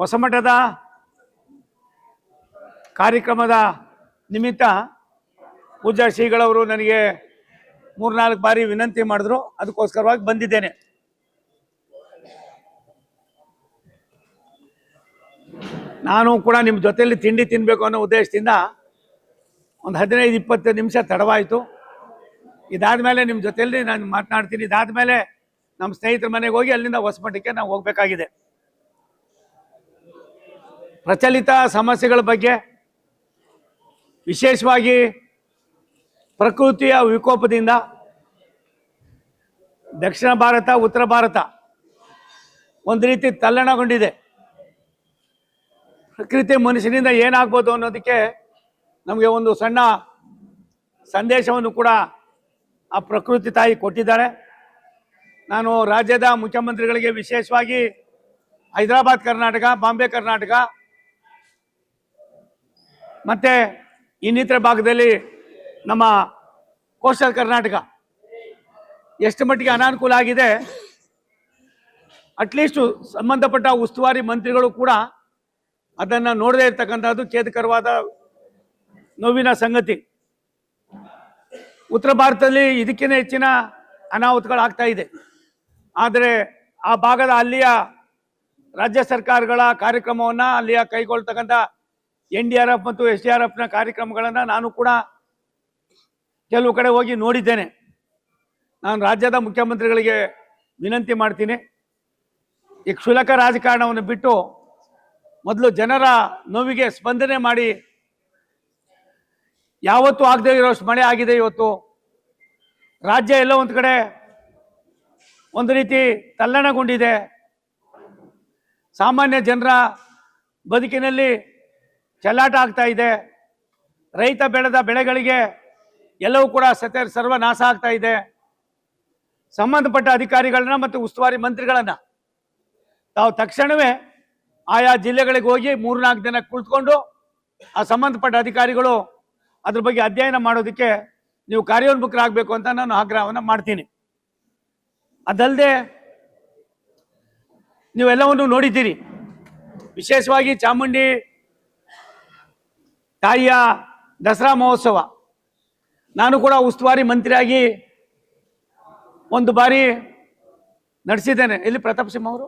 ಹೊಸಮಠದ ಕಾರ್ಯಕ್ರಮದ ನಿಮಿತ್ತ ಪೂಜಾ ಶ್ರೀಗಳವರು ನನಗೆ ಮೂರ್ನಾಲ್ಕು ಬಾರಿ ವಿನಂತಿ ಮಾಡಿದ್ರು. ಅದಕ್ಕೋಸ್ಕರವಾಗಿ ಬಂದಿದ್ದೇನೆ. ನಾನು ಕೂಡ ನಿಮ್ಮ ಜೊತೆಯಲ್ಲಿ ತಿಂಡಿ ತಿನ್ನಬೇಕು ಅನ್ನೋ ಉದ್ದೇಶದಿಂದ ಒಂದು ಹದಿನೈದು, ಇಪ್ಪತ್ತು ನಿಮಿಷ ತಡವಾಯಿತು. ಇದಾದ ಮೇಲೆ ನಿಮ್ಮ ಜೊತೆಯಲ್ಲಿ ನಾನು ಮಾತನಾಡ್ತೀನಿ. ಇದಾದಮೇಲೆ ನಮ್ಮ ಸ್ನೇಹಿತರ ಮನೆಗೆ ಹೋಗಿ ಅಲ್ಲಿಂದ ಹೊಸಮಠಕ್ಕೆ ನಾವು ಹೋಗಬೇಕಾಗಿದೆ. ಪ್ರಚಲಿತ ಸಮಸ್ಯೆಗಳ ಬಗ್ಗೆ ವಿಶೇಷವಾಗಿ ಪ್ರಕೃತಿಯ ವಿಕೋಪದಿಂದ ದಕ್ಷಿಣ ಭಾರತ, ಉತ್ತರ ಭಾರತ ಒಂದು ರೀತಿ ತಲ್ಲಣಗೊಂಡಿದೆ. ಪ್ರಕೃತಿ ಮನುಷ್ಯನಿಂದ ಏನಾಗ್ಬೋದು ಅನ್ನೋದಕ್ಕೆ ನಮಗೆ ಒಂದು ಸಣ್ಣ ಸಂದೇಶವನ್ನು ಕೂಡ ಆ ಪ್ರಕೃತಿ ತಾಯಿ ಕೊಟ್ಟಿದ್ದಾಳೆ ನಾನು ರಾಜ್ಯದ ಮುಖ್ಯಮಂತ್ರಿಗಳಿಗೆ ವಿಶೇಷವಾಗಿ ಹೈದರಾಬಾದ್ ಕರ್ನಾಟಕ, ಬಾಂಬೆ ಕರ್ನಾಟಕ ಮತ್ತು ಇನ್ನಿತರ ಭಾಗದಲ್ಲಿ ನಮ್ಮ ಕೋಸ್ಟಲ್ ಕರ್ನಾಟಕ ಎಷ್ಟು ಮಟ್ಟಿಗೆ ಅನಾನುಕೂಲ ಆಗಿದೆ ಅಟ್ಲೀಸ್ಟು ಸಂಬಂಧಪಟ್ಟ ಉಸ್ತುವಾರಿ ಮಂತ್ರಿಗಳು ಕೂಡ ಅದನ್ನು ನೋಡದೇ ಇರ್ತಕ್ಕಂಥದ್ದು ಖೇದಕರವಾದ ನೋವಿನ ಸಂಗತಿ. ಉತ್ತರ ಭಾರತದಲ್ಲಿ ಇದಕ್ಕಿಂತ ಹೆಚ್ಚಿನ ಅನಾಹುತಗಳು ಆಗ್ತಾ ಇದೆ. ಆದರೆ ಆ ಭಾಗದ ಅಲ್ಲಿಯ ರಾಜ್ಯ ಸರ್ಕಾರಗಳ ಕಾರ್ಯಕ್ರಮವನ್ನು ಅಲ್ಲಿಯ ಕೈಗೊಳ್ತಕ್ಕಂಥ ಎನ್ ಡಿ ಆರ್ ಎಫ್ ಮತ್ತು ಎಸ್ ಡಿ ಆರ್ ಎಫ್ನ ಕಾರ್ಯಕ್ರಮಗಳನ್ನು ನಾನು ಕೂಡ ಕೆಲವು ಕಡೆ ಹೋಗಿ ನೋಡಿದ್ದೇನೆ. ನಾನು ರಾಜ್ಯದ ಮುಖ್ಯಮಂತ್ರಿಗಳಿಗೆ ವಿನಂತಿ ಮಾಡ್ತೀನಿ. ಈ ಕ್ಷುಲಕ ರಾಜಕಾರಣವನ್ನು ಬಿಟ್ಟು ಮೊದಲು ಜನರ ನೋವಿಗೆ ಸ್ಪಂದನೆ ಮಾಡಿ. ಯಾವತ್ತೂ ಆಗದೆ ಇರೋಷ್ಟು ಮಳೆ ಆಗಿದೆ ಇವತ್ತು. ರಾಜ್ಯ ಎಲ್ಲೋ ಒಂದು ಕಡೆ ಒಂದು ರೀತಿ ತಲ್ಲಣಗೊಂಡಿದೆ. ಸಾಮಾನ್ಯ ಜನರ ಬದುಕಿನಲ್ಲಿ ಚೆಲ್ಲಾಟ ಆಗ್ತಾ ಇದೆ. ರೈತ ಬೆಳೆದ ಬೆಳೆಗಳಿಗೆ ಎಲ್ಲವೂ ಕೂಡ ಸತ್ಯ ಸರ್ವನಾಶ ಆಗ್ತಾ ಇದೆ. ಸಂಬಂಧಪಟ್ಟ ಅಧಿಕಾರಿಗಳನ್ನ ಮತ್ತು ಉಸ್ತುವಾರಿ ಮಂತ್ರಿಗಳನ್ನ ತಾವು ತಕ್ಷಣವೇ ಆಯಾ ಜಿಲ್ಲೆಗಳಿಗೆ ಹೋಗಿ ಮೂರ್ನಾಲ್ಕು ದಿನ ಕುಳಿತುಕೊಂಡು ಆ ಸಂಬಂಧಪಟ್ಟ ಅಧಿಕಾರಿಗಳು ಅದ್ರ ಬಗ್ಗೆ ಅಧ್ಯಯನ ಮಾಡೋದಕ್ಕೆ ನೀವು ಕಾರ್ಯೋನ್ಮುಖರಾಗಬೇಕು ಅಂತ ನಾನು ಆಗ್ರಹವನ್ನು ಮಾಡ್ತೀನಿ. ಅದಲ್ಲದೆ ನೀವೆಲ್ಲವನ್ನು ನೋಡಿದ್ದೀರಿ. ವಿಶೇಷವಾಗಿ ಚಾಮುಂಡಿ ತಾಯಿಯ ದಸರಾ ಮಹೋತ್ಸವ. ನಾನು ಕೂಡ ಉಸ್ತುವಾರಿ ಮಂತ್ರಿಯಾಗಿ ಒಂದು ಬಾರಿ ನಡೆಸಿದ್ದೇನೆ. ಇಲ್ಲಿ ಪ್ರತಾಪ್ ಸಿಂಹ ಅವರು?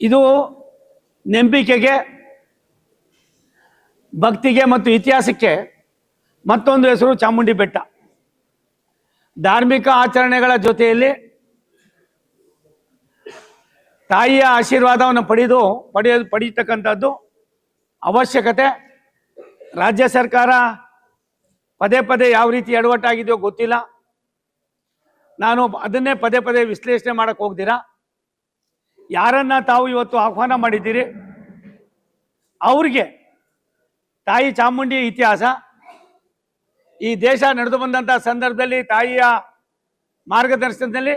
ಇದು ನಂಬಿಕೆಗೆ, ಭಕ್ತಿಗೆ ಮತ್ತು ಇತಿಹಾಸಕ್ಕೆ ಮತ್ತೊಂದು ಹೆಸರು ಚಾಮುಂಡಿ ಬೆಟ್ಟ. ಧಾರ್ಮಿಕ ಆಚರಣೆಗಳ ಜೊತೆಯಲ್ಲಿ ತಾಯಿಯ ಆಶೀರ್ವಾದವನ್ನು ಪಡೆದು ಪಡೆಯೋದು ಪಡೀತಕ್ಕಂಥದ್ದು ಅವಶ್ಯಕತೆ. ರಾಜ್ಯ ಸರ್ಕಾರ ಪದೇ ಪದೇ ಯಾವ ರೀತಿ ಎಡವಟ್ಟಾಗಿದೆಯೋ ಗೊತ್ತಿಲ್ಲ. ನಾನು ಅದನ್ನೇ ಪದೇ ಪದೇ ವಿಶ್ಲೇಷಣೆ ಮಾಡಕ್ಕೆ ಹೋಗ್ದಿರಾ ಯಾರನ್ನ ತಾವು ಇವತ್ತು ಆಹ್ವಾನ ಮಾಡಿದ್ದೀರಿ? ಅವ್ರಿಗೆ ತಾಯಿ ಚಾಮುಂಡಿ ಇತಿಹಾಸ, ಈ ದೇಶ ನಡೆದು ಬಂದಂಥ ಸಂದರ್ಭದಲ್ಲಿ ತಾಯಿಯ ಮಾರ್ಗದರ್ಶನದಲ್ಲಿ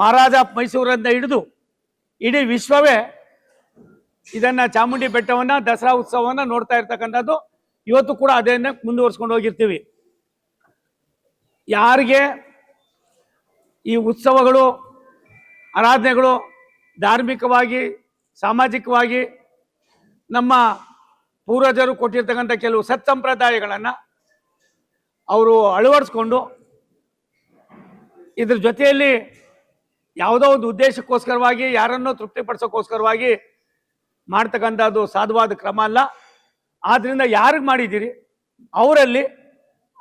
ಮಹಾರಾಜ ಮೈಸೂರಿಂದ ಹಿಡಿದು ಇಡೀ ವಿಶ್ವವೇ ಇದನ್ನ ಚಾಮುಂಡಿ ಬೆಟ್ಟವನ್ನ ದಸರಾ ಉತ್ಸವವನ್ನ ನೋಡ್ತಾ ಇರ್ತಕ್ಕಂಥದ್ದು ಇವತ್ತು ಕೂಡ ಅದನ್ನ ಮುಂದುವರ್ಸ್ಕೊಂಡು ಹೋಗಿರ್ತೀವಿ. ಯಾರಿಗೆ ಈ ಉತ್ಸವಗಳು, ಆರಾಧನೆಗಳು ಧಾರ್ಮಿಕವಾಗಿ, ಸಾಮಾಜಿಕವಾಗಿ ನಮ್ಮ ಪೂರ್ವಜರು ಕೊಟ್ಟಿರ್ತಕ್ಕಂಥ ಕೆಲವು ಸತ್ಸಂಪ್ರದಾಯಗಳನ್ನು ಅವರು ಅಳವಡಿಸ್ಕೊಂಡು ಇದ್ರ ಜೊತೆಯಲ್ಲಿ ಯಾವುದೋ ಒಂದು ಉದ್ದೇಶಕ್ಕೋಸ್ಕರವಾಗಿ, ಯಾರನ್ನೋ ತೃಪ್ತಿಪಡಿಸೋಕ್ಕೋಸ್ಕರವಾಗಿ ಮಾಡ್ತಕ್ಕಂಥದ್ದು ಸಾಧುವಾದ ಕ್ರಮ ಅಲ್ಲ. ಆದ್ದರಿಂದ ಯಾರಿಗೆ ಮಾಡಿದ್ದೀರಿ? ಅವರಲ್ಲಿ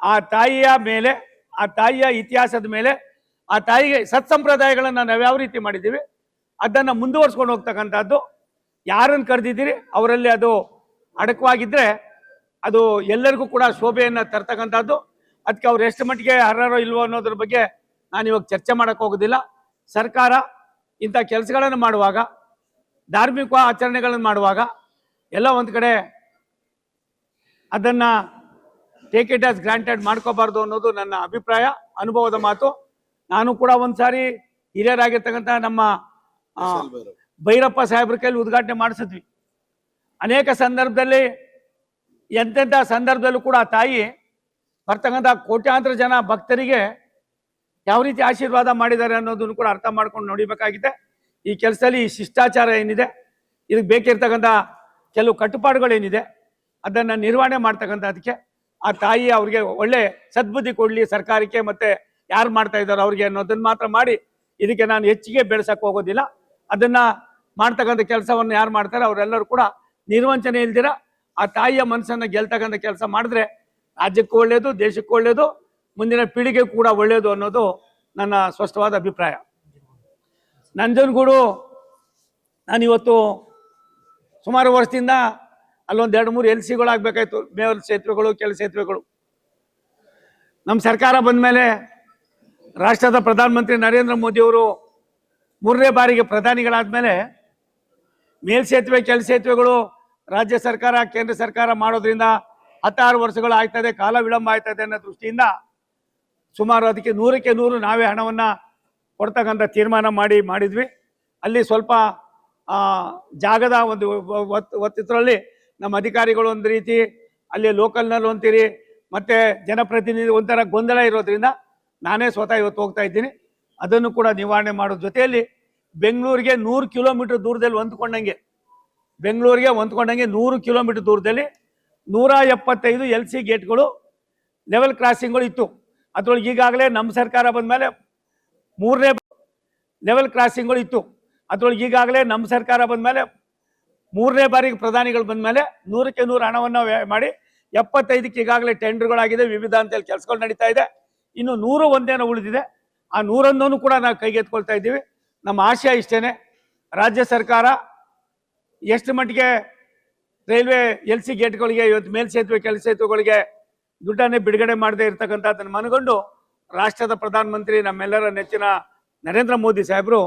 ಆ ತಾಯಿಯ ಮೇಲೆ, ಆ ತಾಯಿಯ ಇತಿಹಾಸದ ಮೇಲೆ, ಆ ತಾಯಿಗೆ ಸತ್ಸಂಪ್ರದಾಯಗಳನ್ನು ನಾವು ಯಾವ ರೀತಿ ಮಾಡಿದ್ದೀವಿ? ಅದನ್ನು ಮುಂದುವರ್ಸ್ಕೊಂಡು ಹೋಗ್ತಕ್ಕಂಥದ್ದು. ಯಾರನ್ನು ಕರೆದಿದ್ದೀರಿ? ಅವರಲ್ಲಿ ಅದು ಅಡಕವಾಗಿದ್ದರೆ ಅದು ಎಲ್ಲರಿಗೂ ಕೂಡ ಶೋಭೆಯನ್ನು ತರ್ತಕ್ಕಂಥದ್ದು. ಅದಕ್ಕೆ ಅವ್ರು ಎಷ್ಟು ಮಟ್ಟಿಗೆ ಅರ್ಹರೋ ಇಲ್ವೋ ಅನ್ನೋದ್ರ ಬಗ್ಗೆ ನಾನು ಇವಾಗ ಚರ್ಚೆ ಮಾಡೋಕ್ಕೆ ಹೋಗೋದಿಲ್ಲ. ಸರ್ಕಾರ ಇಂಥ ಕೆಲಸಗಳನ್ನು ಮಾಡುವಾಗ ಧಾರ್ಮಿಕ ಆಚರಣೆಗಳನ್ನು ಮಾಡುವಾಗ ಎಲ್ಲ ಒಂದು ಕಡೆ ಅದನ್ನು ಟೇಕ್ ಇಟ್ ಆಸ್ ಗ್ರಾಂಟೆಡ್ ಮಾಡ್ಕೋಬಾರ್ದು ಅನ್ನೋದು ನನ್ನ ಅಭಿಪ್ರಾಯ ಅನುಭವದ ಮಾತು. ನಾನು ಕೂಡ ಒಂದ್ಸಾರಿ ಹಿರಿಯರಾಗಿರ್ತಕ್ಕಂಥ ನಮ್ಮ ಭೈರಪ್ಪ ಸಾಹೇಬ್ರ ಕೈಲಿ ಉದ್ಘಾಟನೆ ಮಾಡಿಸಿದ್ವಿ. ಅನೇಕ ಸಂದರ್ಭದಲ್ಲಿ ಎಂತೆಂಥ ಸಂದರ್ಭದಲ್ಲೂ ಕೂಡ ಆ ತಾಯಿ ಬರ್ತಕ್ಕಂಥ ಕೋಟ್ಯಾಂತರ ಜನ ಭಕ್ತರಿಗೆ ಯಾವ ರೀತಿ ಆಶೀರ್ವಾದ ಮಾಡಿದ್ದಾರೆ ಅನ್ನೋದನ್ನು ಕೂಡ ಅರ್ಥ ಮಾಡ್ಕೊಂಡು ನೋಡಿಬೇಕಾಗಿದೆ. ಈ ಕೆಲಸದಲ್ಲಿ ಈ ಶಿಷ್ಟಾಚಾರ ಏನಿದೆ, ಇದಕ್ಕೆ ಬೇಕಿರ್ತಕ್ಕಂಥ ಕೆಲವು ಕಟ್ಟುಪಾಡುಗಳೇನಿದೆ, ಅದನ್ನು ನಿರ್ವಹಣೆ ಮಾಡ್ತಕ್ಕಂಥದಕ್ಕೆ ಆ ತಾಯಿ ಅವ್ರಿಗೆ ಒಳ್ಳೆ ಸದ್ಬುದ್ಧಿ ಕೊಡಲಿ ಸರ್ಕಾರಕ್ಕೆ ಮತ್ತೆ ಯಾರು ಮಾಡ್ತಾ ಇದ್ದಾರೋ ಅವ್ರಿಗೆ ಅನ್ನೋದನ್ನ ಮಾತ್ರ ಮಾಡಿ ಇದಕ್ಕೆ ನಾನು ಹೆಚ್ಚಿಗೆ ಬೆಳೆಸಕ್ಕೆ ಹೋಗೋದಿಲ್ಲ. ಅದನ್ನ ಮಾಡ್ತಕ್ಕಂಥ ಕೆಲಸವನ್ನು ಯಾರು ಮಾಡ್ತಾರೆ, ಅವರೆಲ್ಲರೂ ಕೂಡ ನಿರ್ವಂಚನೆ ಇಲ್ದಿರ ಆ ತಾಯಿಯ ಮನಸ್ಸನ್ನು ಗೆಲ್ತಕ್ಕಂಥ ಕೆಲಸ ಮಾಡಿದ್ರೆ ರಾಜ್ಯಕ್ಕೂ ಒಳ್ಳೆಯದು ದೇಶಕ್ಕೂ ಒಳ್ಳೆಯದು ಮುಂದಿನ ಪೀಳಿಗೆ ಕೂಡ ಒಳ್ಳೆಯದು ಅನ್ನೋದು ನನ್ನ ಸ್ಪಷ್ಟವಾದ ಅಭಿಪ್ರಾಯ. ನಂಜನಗೂಡು ನಾನಿವತ್ತು ಸುಮಾರು ವರ್ಷದಿಂದ ಅಲ್ಲೊಂದು ಎರಡು ಮೂರು ಎಲ್ ಸಿಗಳಾಗಬೇಕಾಯ್ತು. ಮೇಲ್ ಸೇತುವೆಗಳು ಕೆಲ ಸೇತುವೆಗಳು ನಮ್ಮ ಸರ್ಕಾರ ಬಂದ ಮೇಲೆ ರಾಷ್ಟ್ರದ ಪ್ರಧಾನಮಂತ್ರಿ ನರೇಂದ್ರ ಮೋದಿಯವರು ಮೂರನೇ ಬಾರಿಗೆ ಪ್ರಧಾನಿಗಳಾದ್ಮೇಲೆ ಮೇಲ್ ಸೇತುವೆ ಕೆಲ ಸೇತುವೆಗಳು ರಾಜ್ಯ ಸರ್ಕಾರ, ಕೇಂದ್ರ ಸರ್ಕಾರ ಮಾಡೋದ್ರಿಂದ ಹತ್ತಾರು ವರ್ಷಗಳು ಆಯ್ತದೆ ಕಾಲ ವಿಳಂಬ ಆಯ್ತದೆ ಅನ್ನೋ ದೃಷ್ಟಿಯಿಂದ ಸುಮಾರು ಅದಕ್ಕೆ ನೂರಕ್ಕೆ ನೂರು ನಾವೇ ಹಣವನ್ನ ಕೊಡ್ತಕ್ಕಂಥ ತೀರ್ಮಾನ ಮಾಡಿ ಮಾಡಿದ್ವಿ. ಅಲ್ಲಿ ಸ್ವಲ್ಪ ಜಾಗದ ಒಂದು ಒತ್ತಿತ್ರಲ್ಲಿ ನಮ್ಮ ಅಧಿಕಾರಿಗಳು ಒಂದು ರೀತಿ ಅಲ್ಲಿ ಲೋಕಲ್ನಲ್ಲಿ ಒಂತೀರಿ ಮತ್ತೆ ಜನಪ್ರತಿನಿಧಿ ಒಂಥರ ಗೊಂದಲ ಇರೋದ್ರಿಂದ ನಾನೇ ಸ್ವತಃ ಇವತ್ತು ಹೋಗ್ತಾ ಇದ್ದೀನಿ. ಅದನ್ನು ಕೂಡ ನಿವಾರಣೆ ಮಾಡೋ ಜೊತೆಯಲ್ಲಿ ಬೆಂಗಳೂರಿಗೆ ನೂರು ಕಿಲೋಮೀಟರ್ ದೂರದಲ್ಲಿ ಹೊಂದ್ಕೊಂಡಂಗೆ, ಬೆಂಗಳೂರಿಗೆ ಹೊಂದ್ಕೊಂಡಂಗೆ ನೂರು ಕಿಲೋಮೀಟರ್ ದೂರದಲ್ಲಿ ನೂರ ಎಪ್ಪತ್ತೈದು ಎಲ್ ಸಿ ಗೇಟ್ಗಳು, ಲೆವೆಲ್ ಕ್ರಾಸಿಂಗ್ಗಳು ಇತ್ತು. ಅದ್ರೊಳಗೆ ಈಗಾಗಲೇ ನಮ್ಮ ಸರ್ಕಾರ ಬಂದಮೇಲೆ ಮೂರನೇ ಲೆವೆಲ್ ಕ್ರಾಸಿಂಗ್ಗಳು ಇತ್ತು. ಅದರೊಳಗೆ ಈಗಾಗಲೇ ನಮ್ಮ ಸರ್ಕಾರ ಬಂದಮೇಲೆ ಮೂರನೇ ಬಾರಿಗೆ ಪ್ರಧಾನಿಗಳು ಬಂದಮೇಲೆ ನೂರಕ್ಕೆ ನೂರು ಹಣವನ್ನು ಮಾಡಿ ಎಪ್ಪತ್ತೈದಕ್ಕೆ ಈಗಾಗಲೇ ಟೆಂಡರ್ಗಳಾಗಿದೆ ವಿವಿಧ ಅಂತೇಳಿ ಕೆಲಸಗಳು ನಡೀತಾ ಇದೆ. ಇನ್ನು ನೂರು ಒಂದೇನೋ ಉಳಿದಿದೆ. ಆ ನೂರೊಂದನ್ನು ಕೂಡ ನಾವು ಕೈಗೆತ್ಕೊಳ್ತಾ ಇದ್ದೀವಿ. ನಮ್ಮ ಆಶಯ ಇಷ್ಟೇ ರಾಜ್ಯ ಸರ್ಕಾರ ಎಷ್ಟು ಮಟ್ಟಿಗೆ ರೈಲ್ವೆ ಎಲ್ ಸಿ ಗೇಟ್ಗಳಿಗೆ, ಇವತ್ತು ಮೇಲ್ಸೇತುವೆ ಕೆಳ ಸೇತುವೆಗಳಿಗೆ ದುಡ್ಡನ್ನೇ ಬಿಡುಗಡೆ ಮಾಡದೇ ಇರ್ತಕ್ಕಂಥದ್ದನ್ನು ಮನಗೊಂಡು ರಾಷ್ಟ್ರದ ಪ್ರಧಾನಮಂತ್ರಿ ನಮ್ಮೆಲ್ಲರ ನೆಚ್ಚಿನ ನರೇಂದ್ರ ಮೋದಿ ಸಾಹೇಬರು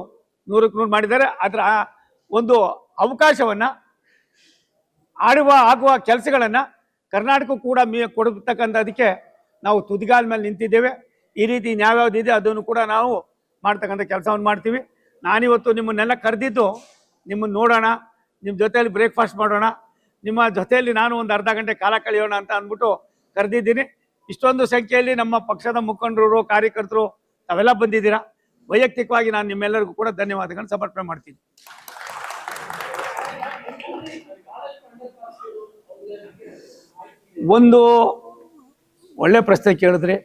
ನೂರಕ್ಕೆ ನೂರು ಮಾಡಿದ್ದಾರೆ. ಅದರ ಒಂದು ಅವಕಾಶವನ್ನ ಆಡುವ, ಆಗುವ ಕೆಲಸಗಳನ್ನ ಕರ್ನಾಟಕ ಕೂಡ ಮೀ ಕೊಡತಕ್ಕಂಥದಕ್ಕೆ ನಾವು ತುದಿಗಾಲ ಮೇಲೆ ನಿಂತಿದ್ದೇವೆ. ಈ ರೀತಿ ಇದೆ, ಅದನ್ನು ಕೂಡ ನಾವು ಮಾಡ್ತಕ್ಕಂಥ ಕೆಲಸವನ್ನು ಮಾಡ್ತೀವಿ. ನಾನಿವತ್ತು ನಿಮ್ಮನ್ನೆಲ್ಲ ಕರೆದಿದ್ದು ನಿಮ್ಮನ್ನು ನೋಡೋಣ ನಿಮ್ಮ ಜೊತೆಯಲ್ಲಿ ಬ್ರೇಕ್ಫಾಸ್ಟ್ ಮಾಡೋಣ, ನಿಮ್ಮ ಜೊತೆಯಲ್ಲಿ ನಾನು ಒಂದು ಅರ್ಧ ಗಂಟೆ ಕಾಲ ಕಳೆಯೋಣ ಅಂತ ಅಂದ್ಬಿಟ್ಟು ಕರೆದಿದ್ದೀನಿ. ಇಷ್ಟೊಂದು ಸಂಖ್ಯೆಯಲ್ಲಿ ನಮ್ಮ ಪಕ್ಷದ ಮುಖಂಡರು, ಕಾರ್ಯಕರ್ತರು, ತಾವೆಲ್ಲ ಬಂದಿದ್ದೀರಾ? ವೈಯಕ್ತಿಕವಾಗಿ ನಾನು ನಿಮ್ಮೆಲ್ಲರಿಗೂ ಕೂಡ ಧನ್ಯವಾದಗಳನ್ನು ಸಮರ್ಪಣೆ ಮಾಡ್ತೀನಿ. ಒಂದು ಒಳ್ಳೆ ಪ್ರಶ್ನೆ ಕೇಳಿದ್ರೆ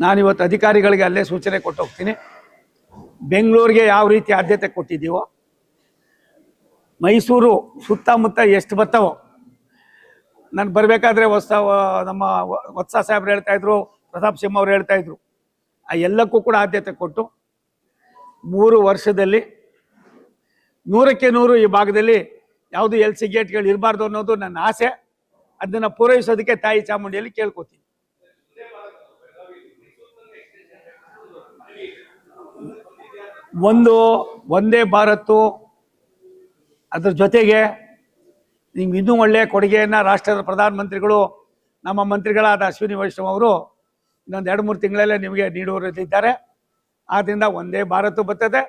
ನಾನಿವತ್ತು ಅಧಿಕಾರಿಗಳಿಗೆ ಅಲ್ಲೇ ಸೂಚನೆ ಕೊಟ್ಟು ಹೋಗ್ತೀನಿ. ಬೆಂಗಳೂರಿಗೆ ಯಾವ ರೀತಿ ಆದ್ಯತೆ ಕೊಟ್ಟಿದ್ದೀವೋ, ಮೈಸೂರು ಸುತ್ತಮುತ್ತ ಎಷ್ಟು ಬರ್ತಾವೋ ನಾನು ಬರಬೇಕಾದ್ರೆ ಹೊಸ ನಮ್ಮ ವತ್ಸ ಸಾಹೇಬ್ರು ಹೇಳ್ತಾ ಇದ್ರು, ಪ್ರತಾಪ್ ಸಿಂಹ ಅವ್ರು ಹೇಳ್ತಾ ಇದ್ರು. ಆ ಎಲ್ಲಕ್ಕೂ ಕೂಡ ಆದ್ಯತೆ ಕೊಟ್ಟು ಮೂರು ವರ್ಷದಲ್ಲಿ ನೂರಕ್ಕೆ ನೂರು ಈ ಭಾಗದಲ್ಲಿ ಯಾವುದು ಎಲ್ ಸಿ ಗೇಟ್ಗಳು ಇರಬಾರ್ದು ಅನ್ನೋದು ನನ್ನ ಆಸೆ. ಅದನ್ನು ಪೂರೈಸೋದಕ್ಕೆ ತಾಯಿ ಚಾಮುಂಡಿಯಲ್ಲಿ ಕೇಳ್ಕೊತೀನಿ. ಒಂದು, ಒಂದೇ ಭಾರತ್ತು ಅದ್ರ ಜೊತೆಗೆ ನಿಮ್ಗೆ ಇನ್ನೂ ಒಳ್ಳೆಯ ಕೊಡುಗೆಯನ್ನು ರಾಷ್ಟ್ರದ ಪ್ರಧಾನಮಂತ್ರಿಗಳು, ನಮ್ಮ ಮಂತ್ರಿಗಳಾದ ಅಶ್ವಿನಿ ವೈಷ್ಣವ್ ಅವರು ಇನ್ನೊಂದು ಎರಡು, ಮೂರು ತಿಂಗಳಲ್ಲೇ ನಿಮಗೆ ನೀಡುವರಿದ್ದಾರೆ ಆದ್ದರಿಂದ ಒಂದೇ ಭಾರತ ಬರ್ತದೆ.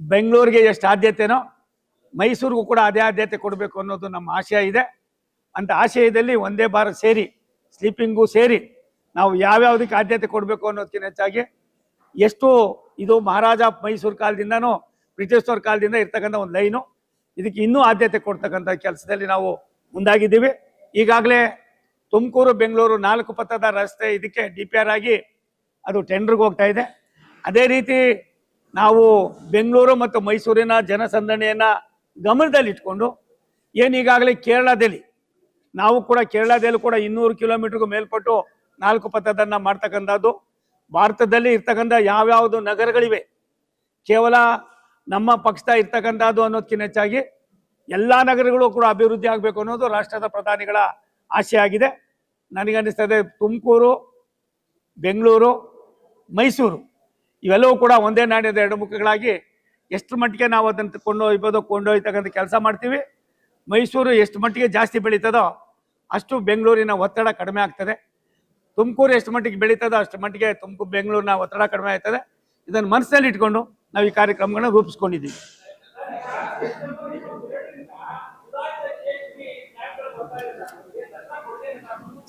ಬೆಂಗಳೂರಿಗೆ ಎಷ್ಟು ಆದ್ಯತೆನೋ, ಮೈಸೂರಿಗೂ ಕೂಡ ಅದೇ ಆದ್ಯತೆ ಕೊಡಬೇಕು ಅನ್ನೋದು ನಮ್ಮ ಆಶಯ ಇದೆ. ಅಂತ ಆಶಯದಲ್ಲಿ ಒಂದೇ ಭಾರತ್ ಸೇರಿ, ಸ್ಲೀಪಿಂಗು ಸೇರಿ ನಾವು ಯಾವ್ಯಾವುದಕ್ಕೆ ಆದ್ಯತೆ ಕೊಡಬೇಕು ಅನ್ನೋದಕ್ಕಿಂತ ಹೆಚ್ಚಾಗಿ ಎಷ್ಟು ಇದು ಮಹಾರಾಜ ಮೈಸೂರು ಕಾಲದಿಂದನೂ ಬ್ರಿಟಿಷ್ನವ್ರ ಕಾಲದಿಂದ ಇರ್ತಕ್ಕಂಥ ಒಂದು ಲೈನು. ಇದಕ್ಕೆ ಇನ್ನೂ ಆದ್ಯತೆ ಕೊಡ್ತಕ್ಕಂಥ ಕೆಲಸದಲ್ಲಿ ನಾವು ಮುಂದಾಗಿದ್ದೀವಿ. ಈಗಾಗಲೇ ತುಮಕೂರು, ಬೆಂಗಳೂರು ನಾಲ್ಕು ಪಥದ ರಸ್ತೆ ಇದಕ್ಕೆ ಡಿ ಪಿ ಆರ್ ಆಗಿ ಅದು ಟೆಂಡರ್ಗೆ ಹೋಗ್ತಾ ಇದೆ. ಅದೇ ರೀತಿ ನಾವು ಬೆಂಗಳೂರು ಮತ್ತು ಮೈಸೂರಿನ ಜನಸಂದಣಿಯನ್ನು ಗಮನದಲ್ಲಿಟ್ಕೊಂಡು ಏನು ಕೇರಳದಲ್ಲಿ, ನಾವು ಕೂಡ ಕೇರಳದಲ್ಲಿ ಕೂಡ ಇನ್ನೂರು ಕಿಲೋಮೀಟ್ರಿಗೂ ಮೇಲ್ಪಟ್ಟು ನಾಲ್ಕು ಪಥದನ್ನ ಮಾಡ್ತಕ್ಕಂಥದ್ದು. ಭಾರತದಲ್ಲಿ ಇರ್ತಕ್ಕಂಥ ಯಾವ್ಯಾವುದು ನಗರಗಳಿವೆ, ಕೇವಲ ನಮ್ಮ ಪಕ್ಷದ ಇರ್ತಕ್ಕಂಥದ್ದು ಅನ್ನೋದಕ್ಕಿಂತ ಹೆಚ್ಚಾಗಿ ಎಲ್ಲ ನಗರಗಳು ಕೂಡ ಅಭಿವೃದ್ಧಿ ಆಗಬೇಕು ಅನ್ನೋದು ರಾಷ್ಟ್ರದ ಪ್ರಧಾನಿಗಳ ಆಶೆ ಆಗಿದೆ. ನನಗನ್ನಿಸ್ತದೆ ತುಮಕೂರು, ಬೆಂಗಳೂರು, ಮೈಸೂರು. ಇವೆಲ್ಲವೂ ಕೂಡ ಒಂದೇ ನಾಣ್ಯದ ಎರಡು ಮುಖಗಳಾಗಿ ಎಷ್ಟು ಮಟ್ಟಿಗೆ ನಾವು ಅದನ್ನು ಕೊಂಡೊಯ್ಬೋದು ಕೊಂಡೊಯ್ತಕ್ಕಂಥ ಕೆಲಸ ಮಾಡ್ತೀವಿ. ಮೈಸೂರು ಎಷ್ಟು ಮಟ್ಟಿಗೆ ಜಾಸ್ತಿ ಬೆಳೀತದೋ ಅಷ್ಟು ಬೆಂಗಳೂರಿನ ಒತ್ತಡ ಕಡಿಮೆ ಆಗ್ತದೆ. ತುಮಕೂರು ಎಷ್ಟು ಮಟ್ಟಿಗೆ ಬೆಳೀತದೋ ಅಷ್ಟು ಮಟ್ಟಿಗೆ ತುಮಕೂರು, ಬೆಂಗಳೂರಿನ ಒತ್ತಡ ಕಡಿಮೆ ಆಗ್ತದೆ. ಇದನ್ನು ಮನಸ್ಸಲ್ಲಿ ಇಟ್ಕೊಂಡು ನಾವು ಈ ಕಾರ್ಯಕ್ರಮಗಳನ್ನ ರೂಪಿಸ್ಕೊಂಡಿದ್ದೀವಿ.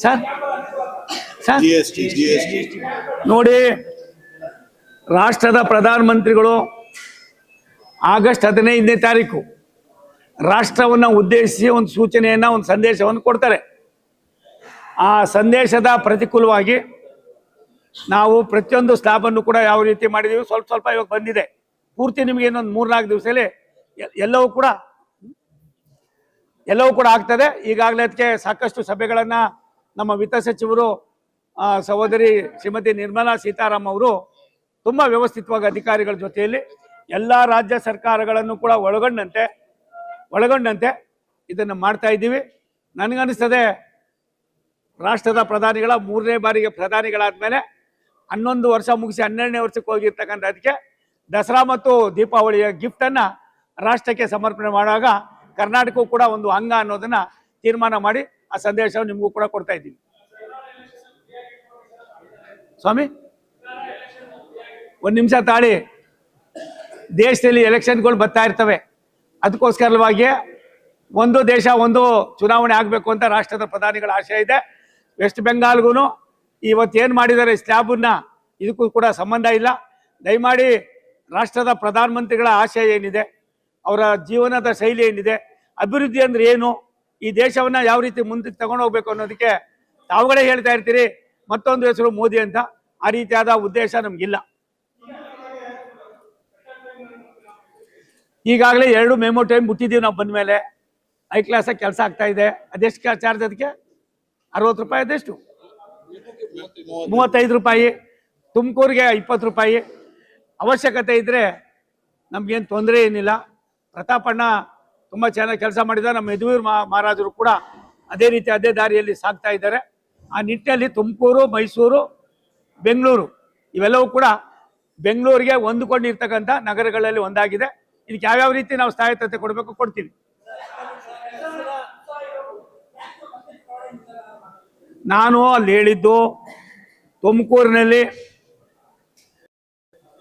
Sir sir. ನೋಡಿ ರಾಷ್ಟ್ರದ ಪ್ರಧಾನಮಂತ್ರಿಗಳು ಆಗಸ್ಟ್ ಹದಿನೈದನೇ ತಾರೀಕು ರಾಷ್ಟ್ರವನ್ನು ಉದ್ದೇಶಿಸಿ ಒಂದು ಸೂಚನೆಯನ್ನು ಒಂದು ಸಂದೇಶವನ್ನು ಕೊಡ್ತಾರೆ. ಆ ಸಂದೇಶದ ಪ್ರತಿಕೂಲವಾಗಿ ನಾವು ಪ್ರತಿಯೊಂದು ಸ್ಲಾಬನ್ನು ಕೂಡ ಯಾವ ರೀತಿ ಮಾಡಿದ್ದೀವಿ ಸ್ವಲ್ಪ ಸ್ವಲ್ಪ ಇವಾಗ ಬಂದಿದೆ. ಪೂರ್ತಿ ನಿಮಗೆ ಇನ್ನೊಂದು ಮೂರ್ನಾಲ್ಕು ದಿವಸದಲ್ಲಿ ಎಲ್ಲವೂ ಕೂಡ ಎಲ್ಲವೂ ಕೂಡ ಆಗ್ತದೆ. ಈಗಾಗಲೇ ಅದಕ್ಕೆ ಸಾಕಷ್ಟು ಸಭೆಗಳನ್ನು ನಮ್ಮ ವಿತ್ತ ಸಚಿವರು ಸಹೋದರಿ ಶ್ರೀಮತಿ ನಿರ್ಮಲಾ ಸೀತಾರಾಮ್ ಅವರು ತುಂಬ ವ್ಯವಸ್ಥಿತವಾಗಿ ಅಧಿಕಾರಿಗಳ ಜೊತೆಯಲ್ಲಿ ಎಲ್ಲ ರಾಜ್ಯ ಸರ್ಕಾರಗಳನ್ನು ಕೂಡ ಒಳಗೊಂಡಂತೆ ಒಳಗೊಂಡಂತೆ ಇದನ್ನು ಮಾಡ್ತಾ ಇದ್ದೀವಿ. ನನಗನ್ನಿಸ್ತದೆ ರಾಷ್ಟ್ರದ ಪ್ರಧಾನಿಗಳ ಮೂರನೇ ಬಾರಿಗೆ ಪ್ರಧಾನಿಗಳಾದ ಮೇಲೆ ಹನ್ನೊಂದು ವರ್ಷ ಮುಗಿಸಿ ಹನ್ನೆರಡನೇ ವರ್ಷಕ್ಕೆ ಹೋಗಿರ್ತಕ್ಕಂಥ ಅದಕ್ಕೆ ದಸರಾ ಮತ್ತು ದೀಪಾವಳಿಯ ಗಿಫ್ಟನ್ನು ರಾಷ್ಟ್ರಕ್ಕೆ ಸಮರ್ಪಣೆ ಮಾಡುವಾಗ ಕರ್ನಾಟಕವು ಕೂಡ ಒಂದು ಅಂಗ ಅನ್ನೋದನ್ನ ತೀರ್ಮಾನ ಮಾಡಿ ಆ ಸಂದೇಶವನ್ನು ನಿಮಗೂ ಕೂಡ ಕೊಡ್ತಾ ಇದ್ದೀವಿ ಸ್ವಾಮಿ, ಒಂದು ನಿಮಿಷ ತಾಳಿ. ದೇಶದಲ್ಲಿ ಎಲೆಕ್ಷನ್ಗಳು ಬರ್ತಾ ಇರ್ತವೆ. ಅದಕ್ಕೋಸ್ಕರವಾಗಿ ಒಂದು ದೇಶ ಒಂದು ಚುನಾವಣೆ ಆಗಬೇಕು ಅಂತ ರಾಷ್ಟ್ರದ ಪ್ರಧಾನಿಗಳ ಆಶಯ ಇದೆ. ವೆಸ್ಟ್ ಬೆಂಗಾಲ್ಗೂ ಇವತ್ತು ಏನು ಮಾಡಿದ್ದಾರೆ ಸ್ಲ್ಯಾಬನ್ನ ಇದಕ್ಕೂ ಕೂಡ ಸಂಬಂಧ ಇಲ್ಲ. ದಯಮಾಡಿ ರಾಷ್ಟ್ರದ ಪ್ರಧಾನಮಂತ್ರಿಗಳ ಆಶಯ ಏನಿದೆ, ಅವರ ಜೀವನದ ಶೈಲಿ ಏನಿದೆ, ಅಭಿವೃದ್ಧಿ ಅಂದ್ರೆ ಏನು, ಈ ದೇಶವನ್ನ ಯಾವ ರೀತಿ ಮುಂದಕ್ಕೆ ತಗೊಂಡು ಹೋಗ್ಬೇಕು ಅನ್ನೋದಕ್ಕೆ ತಾವುಗಳೇ ಹೇಳ್ತಾ ಇರ್ತೀರಿ, ಮತ್ತೊಂದು ಹೆಸರು ಮೋದಿ ಅಂತ, ಆ ರೀತಿಯಾದ ಉದ್ದೇಶ ನಮಗಿಲ್ಲ. ಈಗಾಗಲೇ ಎರಡು ಮೆಮೊ ಟೈಮ್ ಬಿಟ್ಟಿದ್ದೀವಿ ನಾವು ಬಂದ ಮೇಲೆ, ಐ ಕ್ಲಾಸಾಗಿ ಕೆಲಸ ಆಗ್ತಾ ಇದೆ, ಅದೆಷ್ಟು ಚಾರ್ಜ್ ಅದಕ್ಕೆ? ಅರವತ್ತು ರೂಪಾಯಿ ಅದೆಷ್ಟು? ಮೂವತ್ತೈದು ರೂಪಾಯಿ, ತುಮಕೂರಿಗೆ ಇಪ್ಪತ್ತು ರೂಪಾಯಿ ಅವಶ್ಯಕತೆ ಇದ್ದರೆ ನಮಗೇನು ತೊಂದರೆ ಏನಿಲ್ಲ. ಪ್ರತಾಪಣ್ಣ ತುಂಬ ಚೆನ್ನಾಗಿ ಕೆಲಸ ಮಾಡಿದ್ದಾರೆ ನಮ್ಮ ಯದುವೀರ್ ಮಹಾರಾಜರು ಕೂಡ ಅದೇ ರೀತಿ ಅದೇ ದಾರಿಯಲ್ಲಿ ಸಾಗ್ತಾ ಇದ್ದಾರೆ. ಆ ನಿಟ್ಟಿನಲ್ಲಿ ತುಮಕೂರು, ಮೈಸೂರು, ಬೆಂಗಳೂರು ಇವೆಲ್ಲವೂ ಕೂಡ ಬೆಂಗಳೂರಿಗೆ ಹೊಂದಿಕೊಂಡಿರ್ತಕ್ಕಂಥ ನಗರಗಳಲ್ಲಿ ಒಂದಾಗಿದೆ. ಇದಕ್ಕೆ ಯಾವ್ಯಾವ ರೀತಿ ನಾವು ಸ್ಥಾಯಿತತೆ ಕೊಡಬೇಕು ಕೊಡ್ತೀವಿ. ನಾನು ಅಲ್ಲಿ ಹೇಳಿದ್ದು ತುಮಕೂರಿನಲ್ಲಿ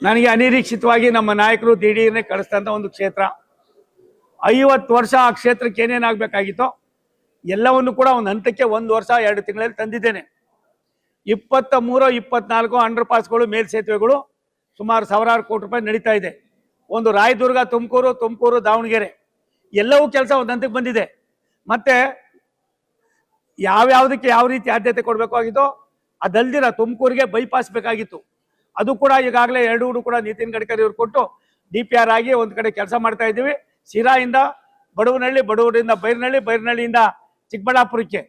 ನನಗೆ ಅನಿರೀಕ್ಷಿತವಾಗಿ ನಮ್ಮ ನಾಯಕರು ದಿಢೀರ್ನೆ ಕಳಿಸ್ತಂಥ ಒಂದು ಕ್ಷೇತ್ರ. ಐವತ್ತು ವರ್ಷ ಆ ಕ್ಷೇತ್ರಕ್ಕೆ ಏನೇನಾಗಬೇಕಾಗಿತ್ತೋ ಎಲ್ಲವನ್ನು ಕೂಡ ಒಂದು ಹಂತಕ್ಕೆ ಒಂದು ವರ್ಷ, ಎರಡು ತಿಂಗಳಲ್ಲಿ ತಂದಿದ್ದೇನೆ. ಇಪ್ಪತ್ತ ಮೂರು ಇಪ್ಪತ್ನಾಲ್ಕು ಅಂಡರ್ ಪಾಸ್ಗಳು ಮೇಲ್ಸೇತುವೆಗಳು ಸುಮಾರು ಸಾವಿರಾರು ಕೋಟಿ ರೂಪಾಯಿ ನಡೀತಾ ಇದೆ. ಒಂದು ರಾಯದುರ್ಗ, ತುಮಕೂರು ತುಮಕೂರು, ದಾವಣಗೆರೆ ಎಲ್ಲವೂ ಕೆಲಸ ಒಂದು ಹಂತಕ್ಕೆ ಬಂದಿದೆ. ಮತ್ತೆ ಯಾವ್ಯಾವುದಕ್ಕೆ ಯಾವ ರೀತಿ ಆದ್ಯತೆ ಕೊಡಬೇಕಾಗಿತ್ತೋ ಅದಲ್ದಿರ ತುಮಕೂರಿಗೆ ಬೈಪಾಸ್ ಬೇಕಾಗಿತ್ತು. ಅದು ಕೂಡ ಈಗಾಗಲೇ ಎರಡು ಕೂಡ ನಿತಿನ್ ಗಡ್ಕರಿ ಅವರು ಕೊಟ್ಟು ಡಿ ಪಿ ಆರ್ ಆಗಿ ಒಂದು ಕಡೆ ಕೆಲಸ ಮಾಡ್ತಾ ಇದ್ದೀವಿ. ಸಿರಾಯಿಂದ ಬಡವನಹಳ್ಳಿ, ಬಡವರಿಂದ ಬೈರನಹಳ್ಳಿ, ಬೈರನಹಳ್ಳಿಯಿಂದ ಚಿಕ್ಕಬಳ್ಳಾಪುರಕ್ಕೆ.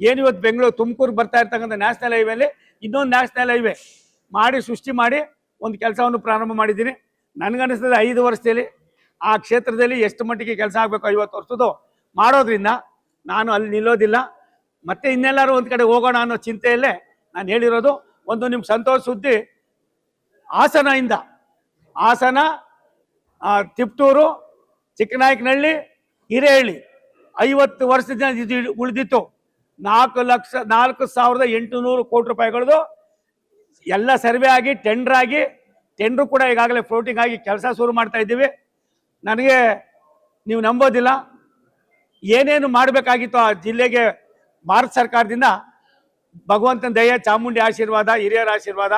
ಏನು ಇವತ್ತು ಬೆಂಗಳೂರು ತುಮಕೂರು ಬರ್ತಾ ಇರ್ತಕ್ಕಂಥ ನ್ಯಾಷನಲ್ ಹೈವೇಲಿ ಇನ್ನೊಂದು ನ್ಯಾಷನಲ್ ಹೈವೇ ಮಾಡಿ, ಸೃಷ್ಟಿ ಮಾಡಿ ಒಂದು ಕೆಲಸವನ್ನು ಪ್ರಾರಂಭ ಮಾಡಿದ್ದೀನಿ. ನನಗನ್ನಿಸ್ತದೆ ಐದು ವರ್ಷದಲ್ಲಿ ಆ ಕ್ಷೇತ್ರದಲ್ಲಿ ಎಷ್ಟು ಮಟ್ಟಿಗೆ ಕೆಲಸ ಆಗಬೇಕು ಐವತ್ತು ವರ್ಷದ್ದು ಮಾಡೋದ್ರಿಂದ ನಾನು ಅಲ್ಲಿ ನಿಲ್ಲೋದಿಲ್ಲ. ಮತ್ತೆ ಇನ್ನೆಲ್ಲರೂ ಒಂದು ಕಡೆ ಹೋಗೋಣ ಅನ್ನೋ ಚಿಂತೆಯಲ್ಲೇ ನಾನು ಹೇಳಿರೋದು. ಒಂದು ನಿಮ್ಗೆ ಸಂತೋಷ ಸುದ್ದಿ ಹಾಸನ ಆ, ತಿಪ್ಟೂರು ಚಿಕ್ಕನಾಯಕನಹಳ್ಳಿ ಹಿರೇಹಳ್ಳಿ. ಐವತ್ತು ವರ್ಷದಿಂದ ಇದು ಉಳಿದಿತ್ತು. ನಾಲ್ಕು ಲಕ್ಷ ನಾಲ್ಕು ಸಾವಿರದ ಎಂಟುನೂರು ಕೋಟಿ ರೂಪಾಯಿಗಳದು ಎಲ್ಲ ಸರ್ವೆ ಆಗಿ ಟೆಂಡರ್ ಆಗಿ ಟೆಂಡ್ರು ಕೂಡ ಈಗಾಗಲೇ ಫ್ಲೋಟಿಂಗ್ ಆಗಿ ಕೆಲಸ ಶುರು ಮಾಡ್ತಾ ಇದ್ದೀವಿ. ನನಗೆ ನೀವು ನಂಬೋದಿಲ್ಲ. ಏನೇನು ಮಾಡಬೇಕಾಗಿತ್ತು ಆ ಜಿಲ್ಲೆಗೆ ಭಾರತ ಸರ್ಕಾರದಿಂದ ಭಗವಂತನ ದಯ ಚಾಮುಂಡಿ ಆಶೀರ್ವಾದ ಹಿರಿಯರ ಆಶೀರ್ವಾದ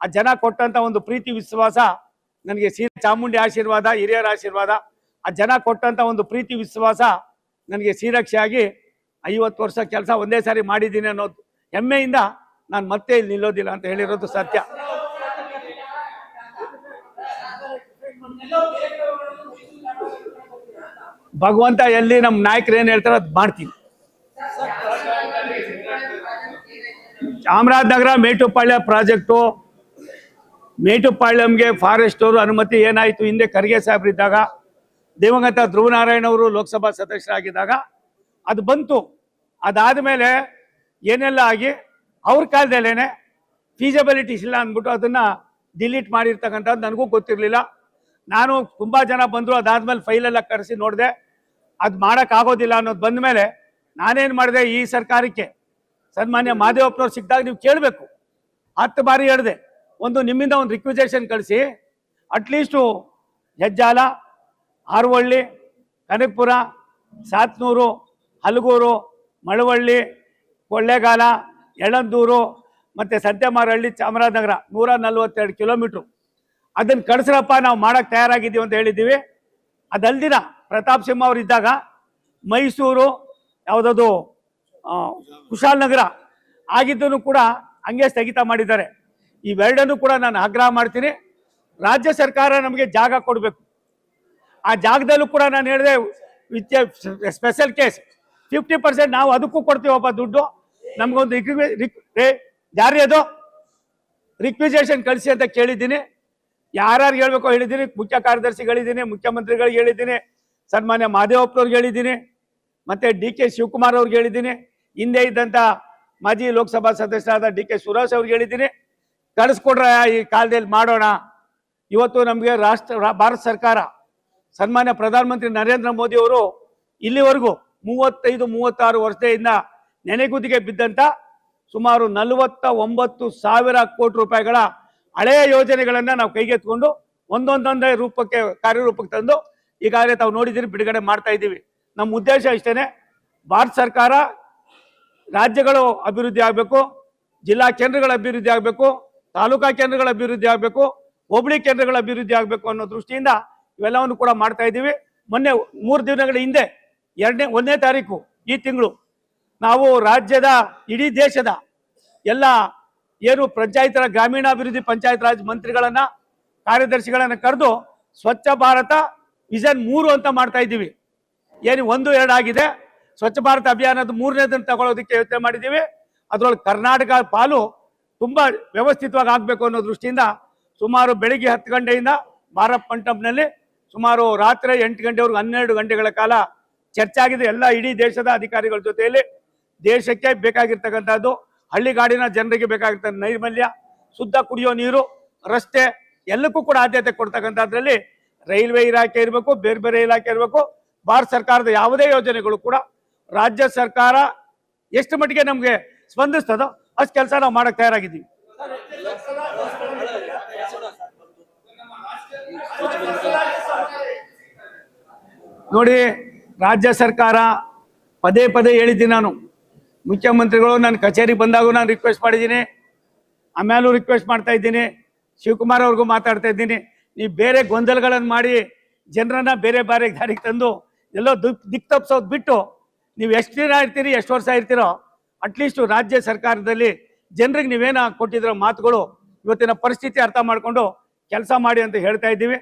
ಆ ಜನ ಕೊಟ್ಟಂತ ಒಂದು ಪ್ರೀತಿ, ವಿಶ್ವಾಸ, ನನಗೆ ಶ್ರೀ ಚಾಮುಂಡಿ ಆಶೀರ್ವಾದ, ಹಿರಿಯರ ಆಶೀರ್ವಾದ, ಆ ಜನ ಕೊಟ್ಟಂತ ಒಂದು ಪ್ರೀತಿ, ವಿಶ್ವಾಸ ನನಗೆ ಶ್ರೀರಕ್ಷೆಯಾಗಿ ಐವತ್ತು ವರ್ಷ ಕೆಲಸ ಒಂದೇ ಸಾರಿ ಮಾಡಿದ್ದೀನಿ ಅನ್ನೋದು ಹೆಮ್ಮೆಯಿಂದ ನಾನು ಮತ್ತೆ ಇಲ್ಲಿ ನಿಲ್ಲೋದಿಲ್ಲ ಅಂತ ಹೇಳಿರೋದು ಸತ್ಯ. ಭಗವಂತ ಎಲ್ಲಿ ನಮ್ಮ ನಾಯಕರು ಏನು ಹೇಳ್ತಾರೆ ಅದು ಮಾಡ್ತೀನಿ. ಚಾಮರಾಜನಗರ ಮೇಟುಪಾಳ್ಯ ಪ್ರಾಜೆಕ್ಟು ಮೇಟುಪಾಳ್ಯಂಗೆ ಫಾರೆಸ್ಟ್ ಅವರು ಅನುಮತಿ ಏನಾಯಿತು? ಹಿಂದೆ ಖರ್ಗೆ ಸಾಹೇಬ್ರಿದ್ದಾಗ ದಿವಂಗತ ಧ್ರುವನಾರಾಯಣ ಅವರು ಲೋಕಸಭಾ ಸದಸ್ಯರಾಗಿದ್ದಾಗ ಅದು ಬಂತು. ಅದಾದ ಮೇಲೆ ಏನೆಲ್ಲ ಆಗಿ ಅವ್ರ ಕಾಲದಲ್ಲೇನೆ ಫೀಸಬಿಲಿಟೀಸ್ ಇಲ್ಲ ಅಂದ್ಬಿಟ್ಟು ಅದನ್ನು ಡಿಲೀಟ್ ಮಾಡಿರ್ತಕ್ಕಂಥದ್ದು ನನಗೂ ಗೊತ್ತಿರಲಿಲ್ಲ. ನಾನು ತುಂಬ ಜನ ಬಂದರು, ಅದಾದಮೇಲೆ ಫೈಲೆಲ್ಲ ಕರೆಸಿ ನೋಡಿದೆ. ಅದು ಮಾಡೋಕ್ಕಾಗೋದಿಲ್ಲ ಅನ್ನೋದು ಬಂದ ಮೇಲೆ ನಾನೇನು ಮಾಡಿದೆ ಈ ಸರ್ಕಾರಕ್ಕೆ? ಸನ್ಮಾನ್ಯ ಮಾದೇವಪ್ಪನವ್ರು ಸಿಕ್ಕಿದಾಗ ನೀವು ಕೇಳಬೇಕು. ಹತ್ತು ಬಾರಿ ಹೇಳಿದೆ. ಒಂದು ನಿಮ್ಮಿಂದ ಒಂದು ರಿಕ್ವಿಸೇಷನ್ ಕಳಿಸಿ. ಅಟ್ಲೀಸ್ಟು ಹೆಜ್ಜಾಲ, ಆರ್ವಳ್ಳಿ, ಕನಕಪುರ, ಸಾತ್ನೂರು, ಹಲಗೂರು, ಮಳವಳ್ಳಿ, ಕೊಳ್ಳೇಗಾಲ ಎಳಂದೂರು ಮತ್ತು ಸಂತೆಮಾರಹಳ್ಳಿ, ಚಾಮರಾಜನಗರ ನೂರ ನಲ್ವತ್ತೆರಡು ಕಿಲೋಮೀಟ್ರು ಅದನ್ನು ಕಳಿಸ್ರಪ್ಪ, ನಾವು ಮಾಡೋಕ್ಕೆ ತಯಾರಾಗಿದ್ದೀವಿ ಅಂತ ಹೇಳಿದ್ದೀವಿ. ಅದಲ್ದಿರ ಪ್ರತಾಪ್ ಸಿಂಹ ಅವರು ಇದ್ದಾಗ ಮೈಸೂರು, ಯಾವುದದು ಕುಶಾಲ್ ಕುಶಾಲನಗರ ಆಗಿದ್ದನ್ನು ಕೂಡ ಹಂಗೆ ಸ್ಥಗಿತ ಮಾಡಿದ್ದಾರೆ. ಇವೆರಡನ್ನು ಕೂಡ ನಾನು ಆಗ್ರಹ ಮಾಡ್ತೀನಿ. ರಾಜ್ಯ ಸರ್ಕಾರ ನಮಗೆ ಜಾಗ ಕೊಡಬೇಕು. ಆ ಜಾಗದಲ್ಲೂ ಕೂಡ ನಾನು ಹೇಳಿದೆ with special case fifty percent ನಾವು ಅದಕ್ಕೂ ಕೊಡ್ತೀವಪ್ಪ ದುಡ್ಡು. ನಮಗೊಂದು ಜಾರಿ ಅದು? ರಿಕ್ವಿಸೇಷನ್ ಕಳಿಸಿ ಅಂತ ಕೇಳಿದ್ದೀನಿ. ಯಾರ್ಯಾರು ಹೇಳ್ಬೇಕು ಹೇಳಿದ್ದೀನಿ. ಮುಖ್ಯ ಕಾರ್ಯದರ್ಶಿಗಳಿದ್ದೀನಿ, ಮುಖ್ಯಮಂತ್ರಿಗಳಿಗೆ ಹೇಳಿದ್ದೀನಿ, ಸನ್ಮಾನ್ಯ ಮಾದೇವಪ್ಪನವ್ರಿಗೆ ಹೇಳಿದ್ದೀನಿ, ಮತ್ತೆ ಡಿ ಕೆ ಶಿವಕುಮಾರ್ ಅವ್ರಿಗೆ ಹೇಳಿದ್ದೀನಿ, ಹಿಂದೆ ಇದ್ದಂಥ ಮಾಜಿ ಲೋಕಸಭಾ ಸದಸ್ಯರಾದ ಡಿ ಕೆ ಸುರೇಶ್ ಅವ್ರಿಗೆ ಹೇಳಿದ್ದೀನಿ. ಕಳಿಸ್ಕೊಡ್ರ ಈ ಕಾಲದಲ್ಲಿ ಮಾಡೋಣ. ಇವತ್ತು ನಮಗೆ ರಾಷ್ಟ್ರ ಭಾರತ ಸರ್ಕಾರ, ಸನ್ಮಾನ್ಯ ಪ್ರಧಾನಮಂತ್ರಿ ನರೇಂದ್ರ ಮೋದಿ ಅವರು ಇಲ್ಲಿವರೆಗೂ ಮೂವತ್ತೈದು, ಮೂವತ್ತಾರು ವರ್ಷದಿಂದ ನೆನೆಗುದಿಗೆ ಬಿದ್ದಂತ ಸುಮಾರು ನಲವತ್ತ ಒಂಬತ್ತು ಸಾವಿರ ಕೋಟಿ ರೂಪಾಯಿಗಳ ಹಳೆಯ ಯೋಜನೆಗಳನ್ನು ನಾವು ಕೈಗೆತ್ಕೊಂಡು ಒಂದೊಂದೊಂದೇ ರೂಪಕ್ಕೆ, ಕಾರ್ಯರೂಪಕ್ಕೆ ತಂದು ಈಗಾಗಲೇ ತಾವು ನೋಡಿದ್ದೀರಿ, ಬಿಡುಗಡೆ ಮಾಡ್ತಾ ಇದ್ದೀವಿ. ನಮ್ಮ ಉದ್ದೇಶ ಇಷ್ಟೇನೆ, ಭಾರತ ಸರ್ಕಾರ ರಾಜ್ಯಗಳು ಅಭಿವೃದ್ಧಿ ಆಗಬೇಕು, ಜಿಲ್ಲಾ ಕೇಂದ್ರಗಳು ಅಭಿವೃದ್ಧಿ ಆಗಬೇಕು ತಾಲೂಕಾ ಕೇಂದ್ರಗಳ ಅಭಿವೃದ್ಧಿ ಆಗಬೇಕು, ಹೋಬಳಿ ಕೇಂದ್ರಗಳ ಅಭಿವೃದ್ಧಿ ಆಗಬೇಕು ಅನ್ನೋ ದೃಷ್ಟಿಯಿಂದ ಇವೆಲ್ಲವನ್ನು ಕೂಡ ಮಾಡ್ತಾ ಇದ್ದೀವಿ. ಮೊನ್ನೆ ಮೂರು ದಿನಗಳ ಹಿಂದೆ, ಎರಡನೇ, ಒಂದನೇ ತಾರೀಕು ಈ ತಿಂಗಳು, ನಾವು ರಾಜ್ಯದ, ಇಡೀ ದೇಶದ ಎಲ್ಲ ಏನು ಪಂಚಾಯತ್ ಗ್ರಾಮೀಣಾಭಿವೃದ್ಧಿ ಪಂಚಾಯತ್ ರಾಜ್ ಮಂತ್ರಿಗಳನ್ನ, ಕಾರ್ಯದರ್ಶಿಗಳನ್ನ ಕರೆದು ಸ್ವಚ್ಛ ಭಾರತ ವಿಷನ್ ಮೂರು ಅಂತ ಮಾಡ್ತಾ ಇದ್ದೀವಿ. ಏನು ಒಂದು, ಎರಡು ಆಗಿದೆ. ಸ್ವಚ್ಛ ಭಾರತ ಅಭಿಯಾನದ ಮೂರನೇದನ್ನು ತಗೊಳ್ಳೋದಕ್ಕೆ ಯೋಚನೆ ಮಾಡಿದ್ದೀವಿ. ಅದರೊಳಗೆ ಕರ್ನಾಟಕ ಪಾಲು ತುಂಬಾ ವ್ಯವಸ್ಥಿತವಾಗಿ ಆಗಬೇಕು ಅನ್ನೋ ದೃಷ್ಟಿಯಿಂದ ಸುಮಾರು ಬೆಳಿಗ್ಗೆ ಹತ್ತು ಗಂಟೆಯಿಂದ ಭಾರತ್ ಮಂಟಪ್ನಲ್ಲಿ ಸುಮಾರು ರಾತ್ರಿ ಎಂಟು ಗಂಟೆವರೆಗೂ ಹನ್ನೆರಡು ಗಂಟೆಗಳ ಕಾಲ ಚರ್ಚೆ ಆಗಿದೆ. ಎಲ್ಲ ಇಡೀ ದೇಶದ ಅಧಿಕಾರಿಗಳ ಜೊತೆಯಲ್ಲಿ ದೇಶಕ್ಕೆ ಬೇಕಾಗಿರ್ತಕ್ಕಂಥದ್ದು ಹಳ್ಳಿಗಾಡಿನ ಜನರಿಗೆ ಬೇಕಾಗಿರ್ತಕ್ಕಂಥ ನೈರ್ಮಲ್ಯ, ಶುದ್ಧ ಕುಡಿಯೋ ನೀರು, ರಸ್ತೆ ಎಲ್ಲಕ್ಕೂ ಕೂಡ ಆದ್ಯತೆ ಕೊಡ್ತಕ್ಕಂಥದ್ರಲ್ಲಿ ರೈಲ್ವೆ ಇಲಾಖೆ ಇರಬೇಕು, ಬೇರೆ ಬೇರೆ ಇಲಾಖೆ ಇರಬೇಕು. ಭಾರತ ಸರ್ಕಾರದ ಯಾವುದೇ ಯೋಜನೆಗಳು ಕೂಡ ರಾಜ್ಯ ಸರ್ಕಾರ ಎಷ್ಟು ಮಟ್ಟಿಗೆ ನಮಗೆ ಸ್ಪಂದಿಸ್ತದೋ ಅಷ್ಟು ಕೆಲಸ ನಾವು ಮಾಡಕ್ ತಯಾರಾಗಿದ್ದೀವಿ. ನೋಡಿ, ರಾಜ್ಯ ಸರ್ಕಾರ ಪದೇ ಪದೇ ಹೇಳಿದ್ದೀನಿ ನಾನು. ಮುಖ್ಯಮಂತ್ರಿಗಳು ನನ್ನ ಕಚೇರಿ ಬಂದಾಗೂ ನಾನು ರಿಕ್ವೆಸ್ಟ್ ಮಾಡಿದ್ದೀನಿ. ಆಮೇಲೂ ರಿಕ್ವೆಸ್ಟ್ ಮಾಡ್ತಾ ಇದ್ದೀನಿ. ಶಿವಕುಮಾರ್ ಅವ್ರಿಗೂ ಮಾತಾಡ್ತಾ ಇದ್ದೀನಿ. ನೀವು ಬೇರೆ ಗೊಂದಲಗಳನ್ನು ಮಾಡಿ, ಜನರನ್ನ ಬೇರೆ ಬೇರೆ ದಾರಿಗೆ ತಂದು, ಎಲ್ಲೋ ದಿಕ್ ದಿಕ್ ತಪ್ಪಿಸೋದು ಬಿಟ್ಟು ನೀವು ಎಷ್ಟು ದಿನ ಇರ್ತೀರಿ, ಎಷ್ಟು ವರ್ಷ ಇರ್ತೀರೋ ಅಟ್ಲೀಸ್ಟು ರಾಜ್ಯ ಸರ್ಕಾರದಲ್ಲಿ ಜನರಿಗೆ ನೀವೇನು ಕೊಟ್ಟಿರೋ ಮಾತುಗಳು ಇವತ್ತಿನ ಪರಿಸ್ಥಿತಿ ಅರ್ಥ ಮಾಡಿಕೊಂಡು ಕೆಲಸ ಮಾಡಿ ಅಂತ ಹೇಳ್ತಾ ಇದ್ದೀವಿ.